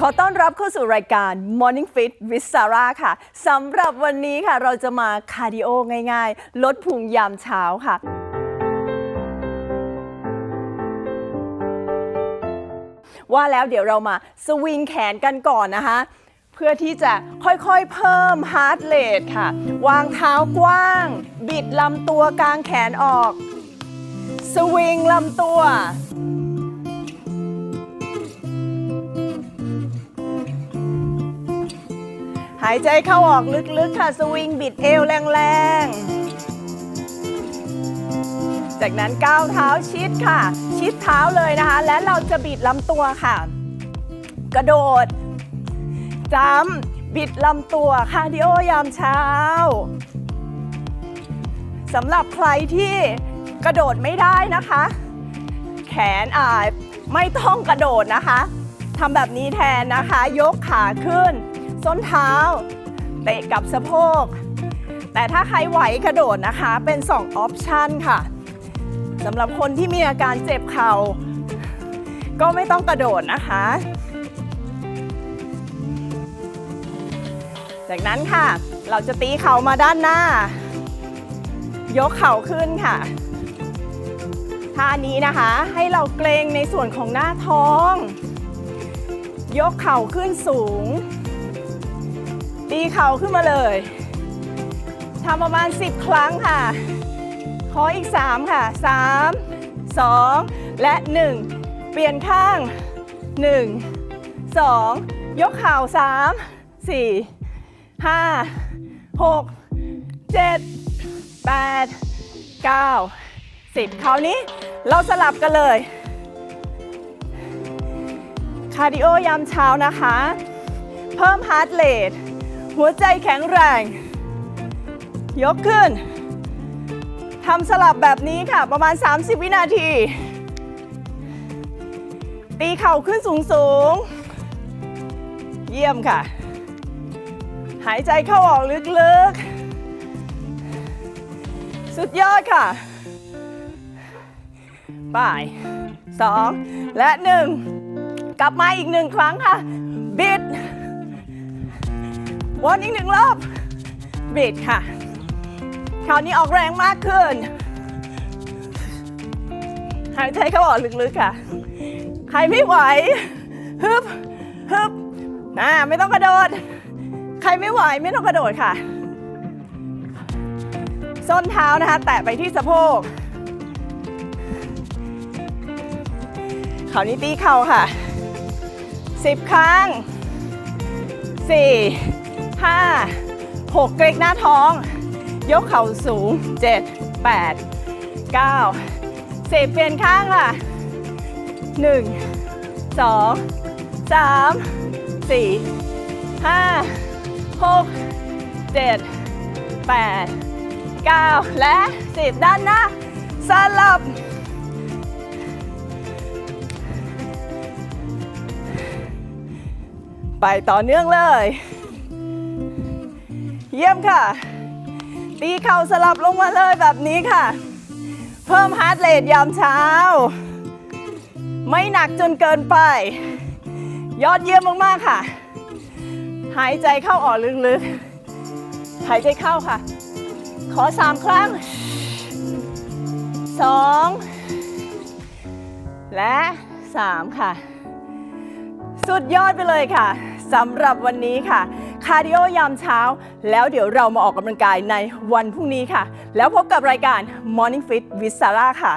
ขอต้อนรับเข้าสู่รายการ Morning Fit with Sarah ค่ะสำหรับวันนี้ค่ะ เราจะมาคาร์ดิโอง่ายๆ ลดพุงยามเช้าค่ะ ว่าแล้วเดี๋ยวเรามาสวิงแขนกันก่อนนะคะ เพื่อที่จะค่อยๆเพิ่มฮาร์ดเรทค่ะ วางเท้ากว้าง บิดลำตัวกลางแขนออก สวิงลำตัว หายใจเข้าออกลึกๆค่ะ สวิงบิดเอวแรงๆ จากนั้นก้าวเท้าชิดค่ะ ชิดเท้าเลยนะคะ และเราจะบิดลำตัวค่ะ กระโดดจำบิดลำตัวคาร์ดิโอยามเช้าสำหรับใครที่กระโดดไม่ได้นะคะ แขนอาจไม่ต้องกระโดดนะคะทำแบบนี้แทนนะคะ ยกขาขึ้น ส้นเท้า เตะกับสะโพก แต่ถ้าใครไหวกระโดดนะคะ เป็น2ออปชันค่ะสำหรับคนที่มีอาการเจ็บเข่า ก็ไม่ต้องกระโดดนะคะ จากนั้นค่ะเราจะตีเข่ามาด้านหน้า ยกเข่าขึ้นค่ะท่านี้นะคะให้เราเกรงในส่วนของหน้าท้อง ยกเข่าขึ้นสูง ตีเข่าขึ้นมาเลยทำประมาณ 10 ครั้งค่ะ ขออีก 3 ค่ะ 3 2 และ 1 เปลี่ยนข้าง 1 2 ยกเข่า 3 4 5 6 7 8 9 10 คราวนี้เราสลับกันเลย คาร์ดิโอยามเช้านะคะ เพิ่มฮาร์ดเรท หัวใจแข็งแรง ยกขึ้นทำสลับแบบนี้ค่ะ ประมาณ 30 วินาที ตีเข่าขึ้นสูงสูงๆเยี่ยมค่ะ หายใจเข้าออกลึกๆ สุดยอดค่ะป่ายสองและหนึ่งกลับมาอีกหนึ่งครั้งค่ะ บิด วนอีกหนึ่งรอบบิดค่ะ คราวนี้ออกแรงมากขึ้น หายใจเข้าออกลึกๆค่ะ ใครไม่ไหว ฮึบ ฮึบนะไม่ต้องกระโดด ใครไม่ไหวไม่ต้องกระโดดค่ะ ส้นเท้านะคะ แตะไปที่สะโพกคราวนี้ตีเข่าค่ะ 10 ครั้ง 4 5 6 เกรกหน้าท้อง ยกเข่าสูง 7 8 9 10 เปลี่ยนข้างค่ะ 1 2 3 4 5 6 7 8 9 และ 10 ด้านหน้า สลับ ไปต่อเนื่องเลย เยี่ยมค่ะ ตีเข่าสลับลงมาเลยแบบนี้ค่ะ เพิ่มฮาร์ดเรทยามเช้า ไม่หนักจนเกินไป ยอดเยี่ยมมากๆค่ะ หายใจเข้าออกลึกๆ หายใจเข้าค่ะ ขอสามครั้งสองและสามค่ะ สุดยอดไปเลยค่ะสำหรับวันนี้ค่ะ คาร์ดิโอยามเช้า แล้วเดี๋ยวเรามาออกกำลังกายในวันพรุ่งนี้ค่ะ แล้วพบกับรายการ Morning Fit with Sarah ค่ะ